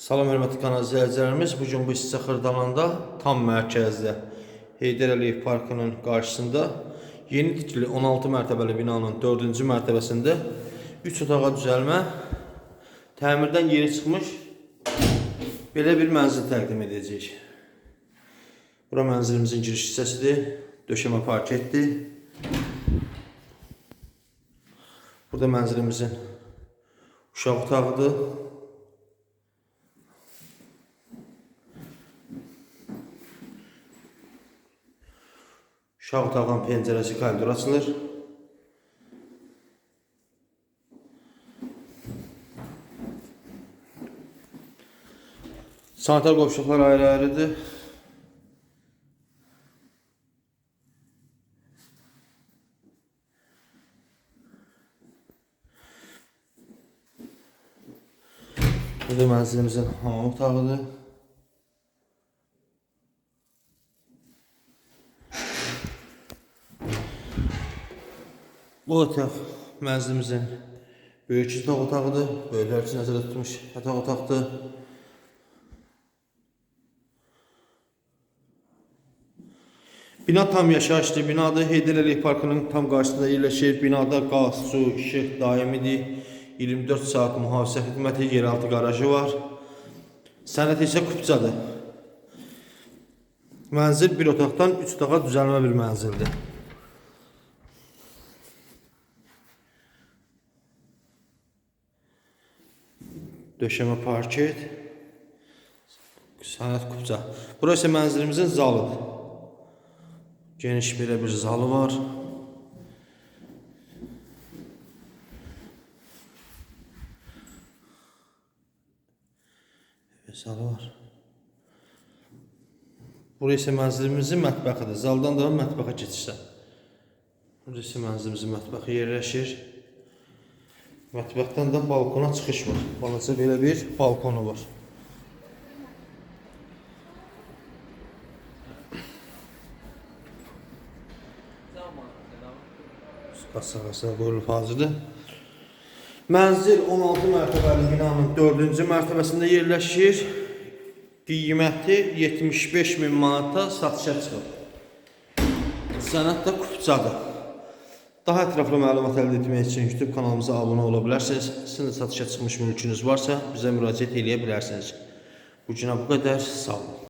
Salam hörmətli kanal izləyicilərimiz, bu gün bu Hissə Xırdalanda tam mərkəzdə Heydər Əliyev Parkının qarşısında yeni tikili 16 mərtəbəli binanın 4-cü mərtəbəsində 3 otağa düzəlmə təmirdən yeni çıxmış belə bir mənzil təqdim edəcəyik. Bura mənzilimizin giriş hissəsidir, döşəmə parketdir. Burada mənzilimizin uşaq otağıdır. Uşaq otağının pəncərəsi koridor açılır. Sanitar qovşaqlar ayrı-ayrıdır. Bu da mənzilimizin hamam otağıdır. Bu otaq mənzilimizin böyük yataq otağıdır. Böyüklər üçün nəzərdə tutulmuş yataq otaqdır. Bina tam yaşayışlı binadır. Heydər Əliyev Parkının tam qarşısında yerləşir. Binada qaz, su, işıq daimidir. 24 saat mühafizə xidməti, yeraltı qarajı var. Sənət isə kupçadır. Mənzil bir otaqdan 3 otağa düzəlmə bir mənzildir. Döşəmə parket. Sənət kupça. Burası mənzilimizin zalıdır. Geniş belə bir zalı var. Zalı var. Burası mənzilimizin mətbəxidir. Zaldan da mətbəxə keçirsən. Burası mənzilimizin mətbəxi yerləşir. Mətbəxdən də balkona çıxış var. Balaca belə bir balkonu var. Qasaqasa qoyulub hazırdır. Mənzil 16 mərtəbəli binanın 4-cü mərtəbəsində yerləşir. Qiyməti 75 min manata satışa çıxıb. Sənət də kupçadır. Daha ətraflı məlumat əldə etmək üçün YouTube kanalımıza abunə ola bilərsiniz. Sizin də satışa çıxmış mülkünüz varsa bizə müraciət edə bilərsiniz. Bu günə bu qədər. Sağ olun.